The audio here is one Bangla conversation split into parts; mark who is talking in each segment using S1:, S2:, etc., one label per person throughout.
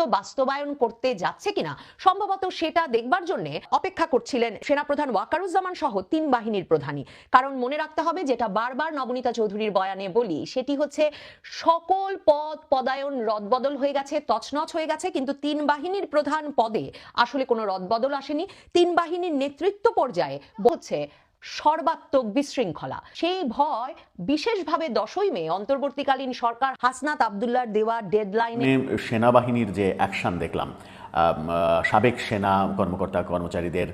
S1: বাস্তবায়ন করতে যাচ্ছে কিনা? সম্ভবত সেটা দেখবার জন্য অপেক্ষা করছিলেন সেনাপ্রধান ওয়াকারুজ্জামান সহ তিন বাহিনীর প্রধানই। কারণ মনে রাখতে হবে, যেটা বারবার নবনীতা চৌধুরীর বয়ানে বলি, সেটি হচ্ছে সকল পদ পদায়ন রদবদল হয়ে গেছে, তছনছ হয়ে গেছে, কিন্তু তিন বাহিনীর প্রধান পদে আসলে কোনো রদবদল আসেনি। তিন বাহিনীর নেতৃত্ব পর্যায়ে হচ্ছে সর্বাত্মক বিশৃঙ্খলা। সেই ভয় বিশেষভাবে দশই মে অন্তর্বর্তীকালীন সরকার হাসনাত আবদুল্লার দেওয়া ডেডলাইনে
S2: সেনাবাহিনীর যে অ্যাকশন দেখলাম সাবেক সেনা কর্মকর্তা কর্মচারীদের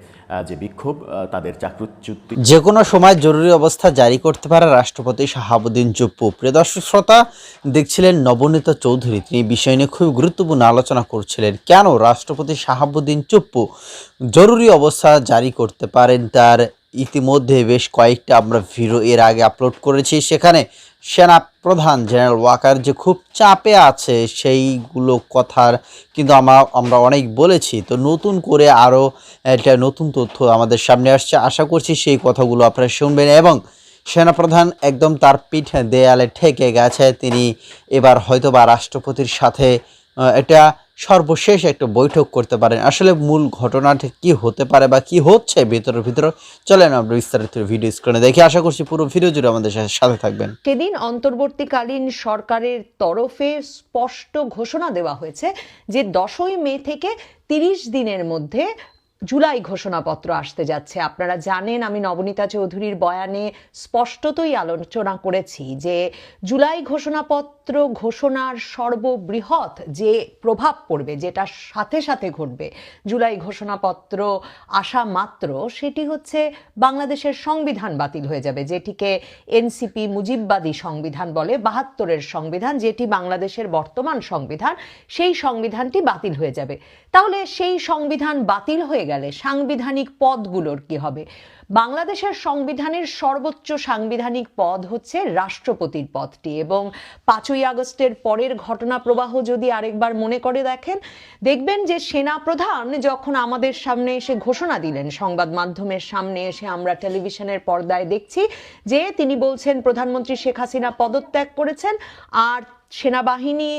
S2: যে বিক্ষোভ তাদের চাকরুচ্যুতি
S3: যে কোনো সময় জরুরি অবস্থা জারি করতে পারে রাষ্ট্রপতি শাহাবুদ্দিন চুপ্পু। প্রিয় দর্শক শ্রোতা দেখছিলেন নবনীত চৌধুরী। তিনি বিষয় নিয়ে খুবই গুরুত্বপূর্ণ আলোচনা করছিলেন। কেন রাষ্ট্রপতি শাহাবুদ্দিন চুপ্পু জরুরি অবস্থা জারি করতে পারেন তার ইতিমধ্যে বেশ কয়েকটা আমরা ভিডিও এর আগে আপলোড করেছি। সেখানে সেনা প্রধান জেনারেল ওয়াকার যে খুব চাপে আছে সেইগুলো কথার কিন্তু আমরা আমরা অনেক বলেছি। তো নতুন করে আরও একটা নতুন তথ্য আমাদের সামনে আসছে। আশা করছি সেই কথাগুলো আপনারা শুনবেন এবং সেনাপ্রধান একদম তার পিঠ দেয়ালে ঠেকে গেছে। তিনি এবার হয়তো বা রাষ্ট্রপতির সাথে এটা সর্বশেষ একটা বৈঠক করতে পারেন। আসলে মূল ঘটনাটি কি হতে পারে বা কি হচ্ছে, ভিতরে ভিতরে চলেন আমরা বিস্তারিত ভিডিও স্ক্রিনে দেখি। আশা করছি পুরো ভিডিও জুড়ে আমাদের সাথে- থাকবেন।
S1: সেদিন অন্তর্বর্তীকালীন সরকারের তরফে স্পষ্ট ঘোষণা দেওয়া হয়েছে যে দশই মে থেকে তিরিশ দিনের মধ্যে জুলাই ঘোষণাপত্র আসতে যাচ্ছে। আপনারা জানেন, আমি নবনীতা চৌধুরীর বয়ানে স্পষ্টতই আলোচনা করেছি যে জুলাই ঘোষণাপত্র ঘোষণার সর্ববৃহৎ যে প্রভাব পড়বে, যেটা সাথে সাথে ঘটবে, জুলাই ঘোষণাপত্র আসা মাত্র, সেটি হচ্ছে বাংলাদেশের সংবিধান বাতিল হয়ে যাবে, যেটিকে এনসিপি মুজিববাদী সংবিধান বলে, বাহাত্তরের সংবিধান, যেটি বাংলাদেশের বর্তমান সংবিধান, সেই সংবিধানটি বাতিল হয়ে যাবে। তাহলে সেই সংবিধান বাতিল হয়ে গেলে সাংবিধানিক পদগুলোর কি হবে? বাংলাদেশের সংবিধানের সর্বোচ্চ সাংবিধানিক পদ হচ্ছে রাষ্ট্রপতির পদটি এবং পাঁচই আগস্টের পরের ঘটনা প্রবাহ যদি আরেকবার মনে করে দেখেন, দেখবেন যে সেনা প্রধান যখন আমাদের সামনে এসে ঘোষণা দিলেন, সংবাদ মাধ্যমের সামনে এসে আমরা টেলিভিশনের পর্দায় দেখছি যে তিনি বলছেন, প্রধানমন্ত্রী শেখ হাসিনা পদত্যাগ করেছেন, আর সেনাবাহিনী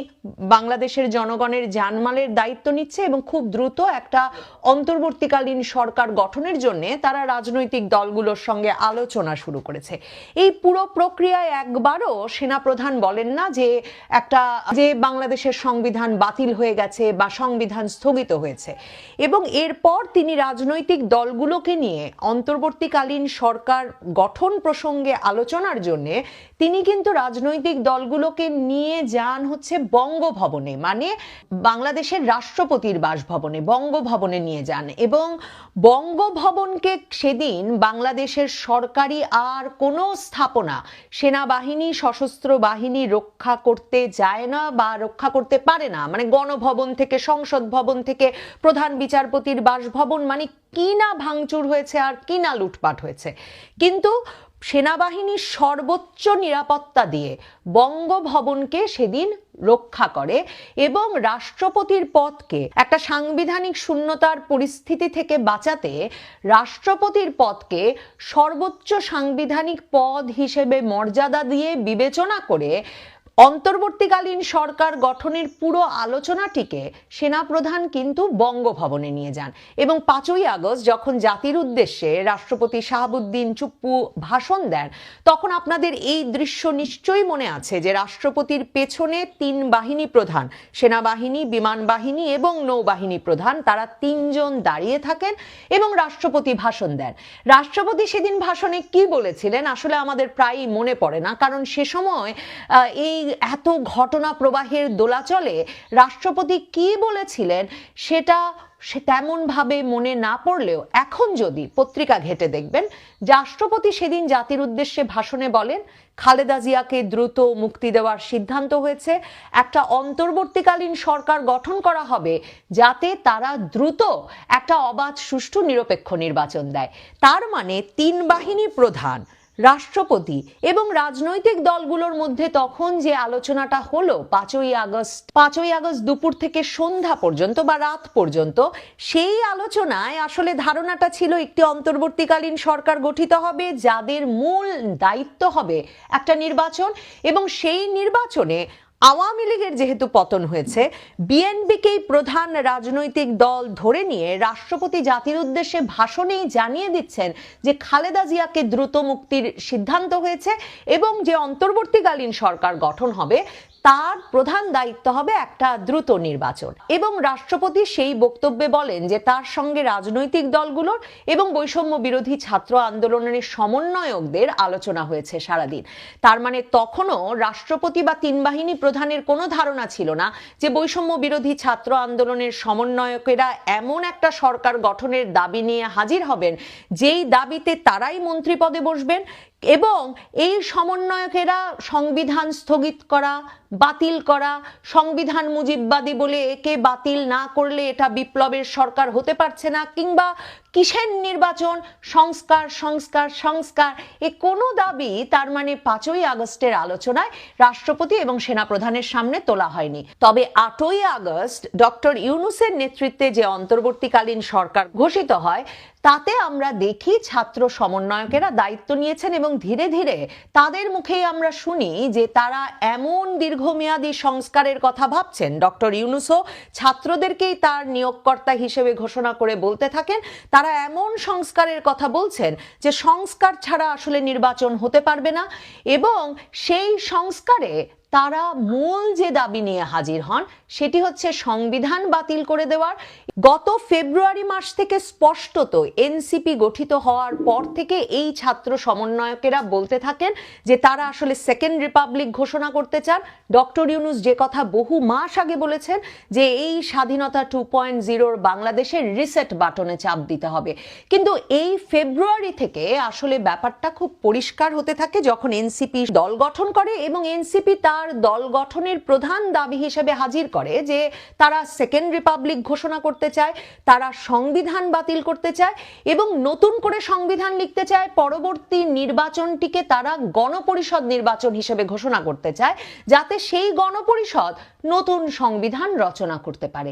S1: বাংলাদেশের জনগণের জানমালের দায়িত্ব নিচ্ছে এবং খুব দ্রুত একটা অন্তর্বর্তীকালীন সরকার গঠনের জন্য তারা রাজনৈতিক দলগুলোর সঙ্গে আলোচনা শুরু করেছে। এই পুরো প্রক্রিয়ায় একবারও সেনাপ্রধান বলেন না যে একটা যে বাংলাদেশের সংবিধান বাতিল হয়ে গেছে বা সংবিধান স্থগিত হয়েছে। এবং এরপর তিনি রাজনৈতিক দলগুলোকে নিয়ে অন্তর্বর্তীকালীন সরকার গঠন প্রসঙ্গে আলোচনার জন্য তিনি কিন্তু রাজনৈতিক দলগুলোকে নিয়ে যান হচ্ছে বঙ্গভবনে মানে বাংলাদেশের রাষ্ট্রপতির বাসভবনে, বঙ্গভবনে নিয়ে যান। এবং বঙ্গভবনকে সেদিন বাংলাদেশের সরকারি আর কোনো স্থাপনা, সেনাবাহিনী, সশস্ত্র বাহিনী রক্ষা করতে যায় না বা রক্ষা করতে পারে না মানে গণভবন থেকে, সংসদ ভবন থেকে প্রধান বিচারপতির বাসভবন মানে কি না ভাঙচুর হয়েছে আর কি না লুটপাট হয়েছে। কিন্তু সেনাবাহিনী সর্বোচ্চ নিরাপত্তা দিয়ে বঙ্গভবনকে সেদিন রক্ষা করে এবং রাষ্ট্রপতির পদকে একটা সাংবিধানিক শূন্যতার পরিস্থিতি থেকে বাঁচাতে রাষ্ট্রপতির পদকে সর্বোচ্চ সাংবিধানিক পদ হিসেবে মর্যাদা দিয়ে বিবেচনা করে অন্তর্বর্তীকালীন সরকার গঠনের পুরো আলোচনাটিকে সেনাপ্রধান কিন্তু বঙ্গভবনে নিয়ে যান এবং পাঁচই আগস্ট যখন জাতির উদ্দেশ্যে রাষ্ট্রপতি শাহাবুদ্দিন চুপ্পু ভাষণ দেন, তখন আপনাদের এই দৃশ্য নিশ্চয়ই মনে আছে যে রাষ্ট্রপতির পেছনে তিন বাহিনী প্রধান, সেনাবাহিনী, বিমান বাহিনী এবং নৌবাহিনী প্রধান, তারা তিনজন দাঁড়িয়ে থাকেন এবং রাষ্ট্রপতি ভাষণ দেন। রাষ্ট্রপতি সেদিন ভাষণে কি বলেছিলেন আসলে আমাদের প্রায়ই মনে পড়ে না, কারণ সে সময় এই এত ঘটনা প্রবাহের দোলাচলে রাষ্ট্রপতি কি বলেছিলেন সেটা সে তেমনভাবে মনে না পড়লেও এখন যদি পত্রিকা ঘেটে দেখবেন, রাষ্ট্রপতি সেদিন জাতির উদ্দেশ্যে ভাষণে বলেন, খালেদা জিয়াকে দ্রুত মুক্তি দেওয়ার সিদ্ধান্ত হয়েছে, একটা অন্তর্বর্তীকালীন সরকার গঠন করা হবে যাতে তারা দ্রুত একটা অবাধ সুষ্ঠু নিরপেক্ষ নির্বাচন দেয়। তার মানে তিন বাহিনী প্রধান রাষ্ট্রপতি এবং রাজনৈতিক দলগুলোর মধ্যে তখন যে আলোচনাটা হলো পাঁচই আগস্ট পাঁচই আগস্ট দুপুর থেকে সন্ধ্যা পর্যন্ত বা রাত পর্যন্ত, সেই আলোচনায় আসলে ধারণাটা ছিল একটি অন্তর্বর্তীকালীন সরকার গঠিত হবে, যাদের মূল দায়িত্ব হবে একটা নির্বাচন এবং সেই নির্বাচনে আওয়ামী লীগের যেহেতু পতন হয়েছে, বিএনপিকেই প্রধান রাজনৈতিক দল ধরে নিয়ে রাষ্ট্রপতি জাতির উদ্দেশ্যে ভাষণেই জানিয়ে দিচ্ছেন যে খালেদা জিয়াকে দ্রুত মুক্তির সিদ্ধান্ত হয়েছে এবং যে অন্তর্বর্তীকালীন সরকার গঠন হবে তার প্রধান দায়িত্ব হবে একটা দ্রুত নির্বাচন। এবং রাষ্ট্রপতি সেই বক্তব্যে বলেন যে তার সঙ্গে রাজনৈতিক দলগুলোর এবং বৈষম্য বিরোধী ছাত্র আন্দোলনের সমন্বয়কদের আলোচনা হয়েছে সারাদিন। তার মানে তখনও রাষ্ট্রপতি বা তিন বাহিনী প্রধানের কোনো ধারণা ছিল না যে বৈষম্য বিরোধী ছাত্র আন্দোলনের সমন্বয়কেরা এমন একটা সরকার গঠনের দাবি নিয়ে হাজির হবেন, যেই দাবিতে তারাই মন্ত্রী পদে বসবেন এবং এই সমন্বয়কেরা সংবিধান স্থগিত করা বাতিল করা, সংবিধান মুজিববাদী বলে একে বাতিল না করলে এটা বিপ্লবের সরকার হতে পারছে না, কিংবা কিসের নির্বাচন? সংস্কার সংস্কার সংস্কার। এ কোনো দাবি তার মানে পাঁচই আগস্টের আলোচনায় রাষ্ট্রপতি এবং সেনাপ্রধানের সামনে তোলা হয়নি। তবে আটই আগস্ট ডক্টর ইউনুসের নেতৃত্বে যে অন্তর্বর্তীকালীন সরকার ঘোষিত হয়, তাতে আমরা দেখি ছাত্র সমন্বয়কেরা দায়িত্ব নিয়েছেন এবং ধীরে ধীরে তাদের মুখেই আমরা শুনি যে তারা এমন দীর্ঘমেয়াদী সংস্কারের কথা ভাবছেন। ডক্টর ইউনুসও ছাত্রদেরকেই তার নিয়োগকর্তা হিসেবে ঘোষণা করে বলতে থাকেন। তারা এমন সংস্কারের কথা বলছেন যে সংস্কার ছাড়া আসলে নির্বাচন হতে পারবে না, এবং সেই সংস্কারে তারা মূল যে দাবি নিয়ে হাজির হন, সেটি হচ্ছে সংবিধান বাতিল করে দেওয়ার। গত ফেব্রুয়ারি মাস থেকে স্পষ্টত এনসিপি গঠিত হওয়ার পর থেকে এই ছাত্র সমন্বয়কেরা বলতে থাকেন যে তারা আসলে সেকেন্ড রিপাবলিক ঘোষণা করতে চান। ডক্টর ইউনুস যে কথা বহু মাস আগে বলেছেন যে এই স্বাধীনতা টু পয়েন্ট জিরোর বাংলাদেশের রিসেট বাটনে চাপ দিতে হবে। কিন্তু এই ফেব্রুয়ারি থেকে আসলে ব্যাপারটা খুব পরিষ্কার হতে থাকে যখন এনসিপি দল গঠন করে এবং এনসিপি তার দল গঠনের প্রধান দাবি হিসেবে হাজির করে যে তারা সেকেন্ড রিপাবলিক ঘোষণা করতে চায়, তারা সংবিধান বাতিল করতে চায় এবং নতুন করে সংবিধান লিখতে চায়। পরবর্তী নির্বাচনটিকে তারা গণপরিষদ নির্বাচন হিসেবে ঘোষণা করতে চায়। যাতে সেই গণপরিষদ নতুন সংবিধান রচনা করতে পারে।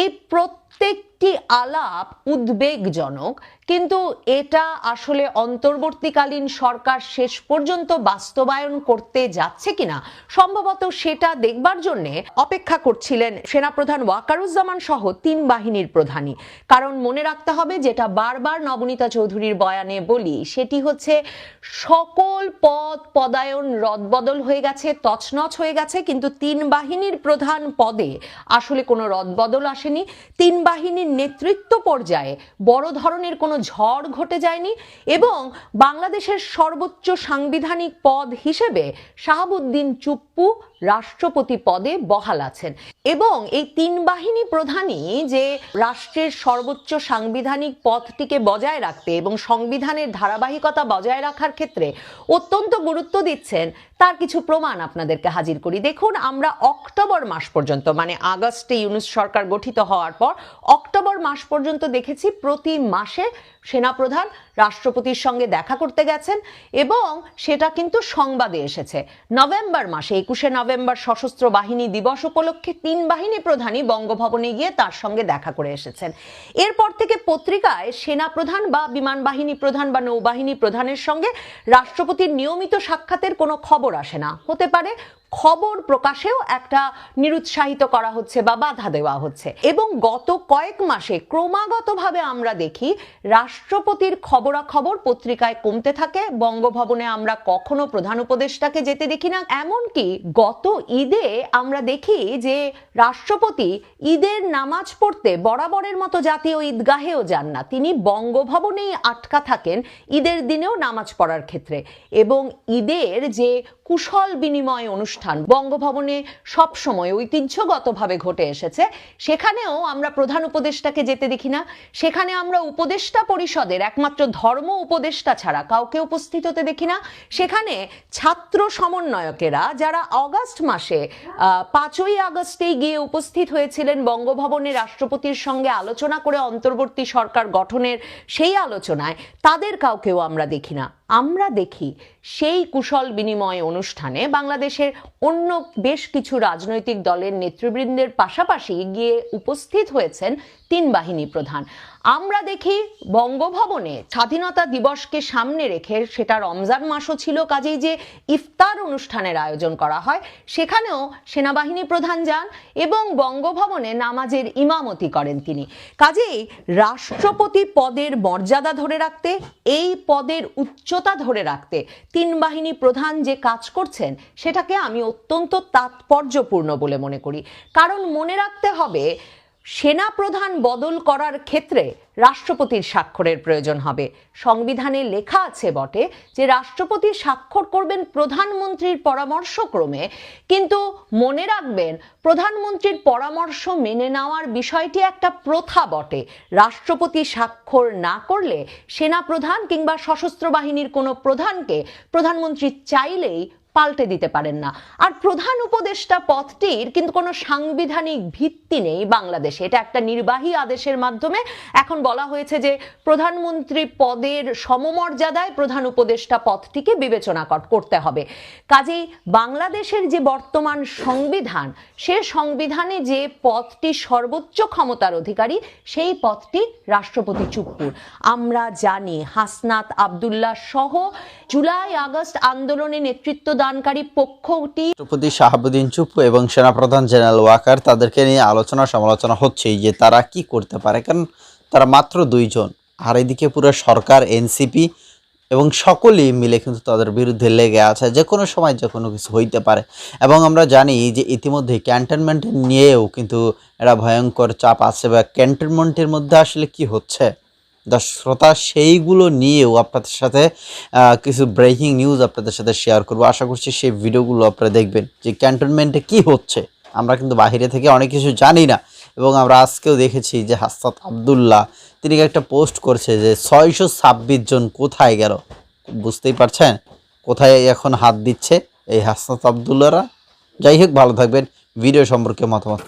S1: এই প্রত্যেকটি আলাপ উদ্বেগজনক, কিন্তু এটা আসলে অন্তর্বর্তীকালীন সরকার শেষ পর্যন্ত বাস্তবায়ন করতে যাচ্ছে কিনা, সম্ভবত সেটা দেখবার জন্যে অপেক্ষা করছিলেন সেনাপ্রধান ওয়াকারুজ্জামান সহ তিন বাহিনীর প্রধানই। কারণ মনে রাখতে হবে, যেটা বারবার নবনীতা চৌধুরীর বয়ানে বলি, সেটি হচ্ছে সকল পদ পদায়ন রদবদল হয়ে গেছে, তছনছ হয়ে গেছে, কিন্তু তিন বাহিনীর প্রধান পদে। আসলে কোনো রদবদল আসেনি। তিন বাহিনীর নেতৃত্ব পর্যায়ে বড় ধরনের কোনো ঝড় ঘটে যায়নি এবং বাংলাদেশের সর্বোচ্চ সাংবিধানিক পদ হিসেবে শাহাবুদ্দিন চুপ্পু রাষ্ট্রপতি পদে বহাল আছেন। এবং এই তিন বাহিনী প্রধানই যে রাষ্ট্রের সর্বোচ্চ সাংবিধানিক পদটিকে বজায় রাখতে এবং সংবিধানের ধারাবাহিকতা বজায় রাখার ক্ষেত্রে অত্যন্ত গুরুত্ব দিচ্ছেন তার কিছু প্রমাণ আপনাদেরকে হাজির করি। দেখুন, আমরা অক্টোবর মাস পর্যন্ত মানে আগস্টে ইউনুস সরকার গঠিত হওয়ার পর, অক্টোবর মাস পর্যন্ত দেখেছি প্রতি মাসে সেনাপ্রধান রাষ্ট্রপতির সঙ্গে দেখা করতে গেছেন এবং সেটা কিন্তু সংবাদে এসেছে। নভেম্বর মাসে, একুশে নভেম্বর সশস্ত্র বাহিনী দিবস উপলক্ষে তিন বাহিনী প্রধানই বঙ্গভবনে গিয়ে তার সঙ্গে দেখা করে এসেছেন। এরপর থেকে পত্রিকায় সেনাপ্রধান বা বিমান বাহিনী প্রধান বা নৌবাহিনী প্রধানের সঙ্গে রাষ্ট্রপতির নিয়মিত সাক্ষাতের কোনো খবর আসে না। হতে পারে খবর প্রকাশেও একটা নিরুৎসাহিত করা হচ্ছে বা বাধা দেওয়া হচ্ছে। এবং গত কয়েক মাসে ক্রমাগতভাবে আমরা দেখি রাষ্ট্রপতির খবরাখবর পত্রিকায় কমতে থাকে, বঙ্গভবনে আমরা কখনো প্রধান উপদেষ্টাকে যেতে দেখি না। এমনকি গত ঈদে আমরা দেখি যে রাষ্ট্রপতি ঈদের নামাজ পড়তে বরাবরের মতো জাতীয় ঈদগাহেও যান না। তিনি বঙ্গভবনেই আটকা থাকেন ঈদের দিনেও নামাজ পড়ার ক্ষেত্রে। এবং ঈদের যে কুশল বিনিময় অনুষ্ঠান বঙ্গভবনে সবসময় ঐতিহ্যগতভাবে ঘটে এসেছে। সেখানেও আমরা প্রধান উপদেষ্টাকে যেতে দেখি না। সেখানে আমরা উপদেষ্টা পরিষদের একমাত্র ধর্ম উপদেষ্টা ছাড়া কাউকে উপস্থিত হতে দেখি না। সেখানে ছাত্র সমন্বয়কেরা যারা অগাস্ট মাসে পাঁচই আগস্টেই গিয়ে উপস্থিত হয়েছিলেন বঙ্গভবনে রাষ্ট্রপতির সঙ্গে আলোচনা করে অন্তর্বর্তী সরকার গঠনের সেই আলোচনায়, তাদের কাউকেও আমরা দেখি না। আমরা দেখি সেই কুশল বিনিময় অনুষ্ঠান বাংলাদেশের অন্য বেশ কিছু রাজনৈতিক দলের নেতৃবৃন্দের পাশাপাশি গিয়ে উপস্থিত হয়েছেন তিন বাহিনী প্রধান। আমরা দেখি বঙ্গভবনে স্বাধীনতা দিবসকে সামনে রেখে সেটা রমজান মাসও ছিল, কাজেই যে ইফতার অনুষ্ঠানের আয়োজন করা হয়, সেখানেও সেনাবাহিনী প্রধান যান এবং বঙ্গভবনে নামাজের ইমামতি করেন তিনি। কাজেই রাষ্ট্রপতি পদের মর্যাদা ধরে রাখতে, এই পদের উচ্চতা ধরে রাখতে তিন বাহিনী প্রধান যে কাজ করছেন সেটাকে আমি অত্যন্ত তাৎপর্যপূর্ণ বলে মনে করি। কারণ মনে রাখতে হবে সেনা প্রধান বদল করার ক্ষেত্রে রাষ্ট্রপতির স্বাক্ষরের প্রয়োজন হবে। সংবিধানে লেখা আছে বটে যে রাষ্ট্রপতি স্বাক্ষর করবেন প্রধানমন্ত্রীর পরামর্শক্রমে। কিন্তু মনে রাখবেন, প্রধানমন্ত্রীর পরামর্শ মেনে নেওয়ার বিষয়টি একটা প্রথা বটে। রাষ্ট্রপতি স্বাক্ষর না করলে সেনা প্রধান কিংবা সশস্ত্র বাহিনীর কোনো প্রধানকে প্রধানমন্ত্রী চাইলেই পাল্টে দিতে পারেন না। আর প্রধান উপদেষ্টা পদটির কিন্তু কোনো সাংবিধানিক ভিত্তি নেই বাংলাদেশে। এটা একটা নির্বাহী আদেশের মাধ্যমে এখন বলা হয়েছে যে প্রধানমন্ত্রী পদের সমমর্যাদায় প্রধান উপদেষ্টা পদটিকে বিবেচনা কর- করতে হবে। কাজেই বাংলাদেশের যে বর্তমান সংবিধান, সে সংবিধানে যে পদটি সর্বোচ্চ ক্ষমতার অধিকারী, সেই পদটি রাষ্ট্রপতি চুপ্পুর আমরা জানি হাসনাত আবদুল্লাহ সহ জুলাই আগস্ট আন্দোলনে নেতৃত্ব দানকারী পক্ষটি
S3: রাষ্ট্রপতি শাহাবুদ্দিন চুপ্পু এবং সেনাপ্রধান জেনারেল ওয়াকার তাদেরকে নিয়ে আলোচনা সমালোচনা হচ্ছেই যে তারা কি করতে পারে, কারণ তারা মাত্র দুইজন। আর এদিকে পুরো সরকার, এনসিপি এবং সকলেই মিলে কিন্তু তাদের বিরুদ্ধে লেগে আছে, যে কোনো সময় যে কোনো কিছু হইতে পারে। এবং আমরা জানি যে ইতিমধ্যে ক্যান্টনমেন্ট নিয়েও কিন্তু একটা ভয়ঙ্কর চাপ আছে, বা ক্যান্টনমেন্টের মধ্যে আসলে কি হচ্ছে? দর্শক শ্রোতা সেইগুলো নিয়েও আপনাদের সাথে কিছু ব্রেকিং নিউজ আপনাদের সাথে শেয়ার করব। আশা করছি সেই ভিডিওগুলো আপনারা দেখবেন যে ক্যান্টনমেন্টে কি হচ্ছে। আমরা কিন্তু বাইরে থেকে অনেক কিছু জানি না এবং আমরা আজকেও দেখেছি যে হাসনাত আবদুল্লাহ, তিনি একটা পোস্ট করছে যে ছয়শো ছাব্বিশ জন কোথায় গেল? বুঝতেই পারছেন? কোথায় এখন হাত দিচ্ছে এই হাসনাত আবদুল্লাহরা? যাই হোক, ভালো থাকবেন। ভিডিও সম্পর্কে মতামত।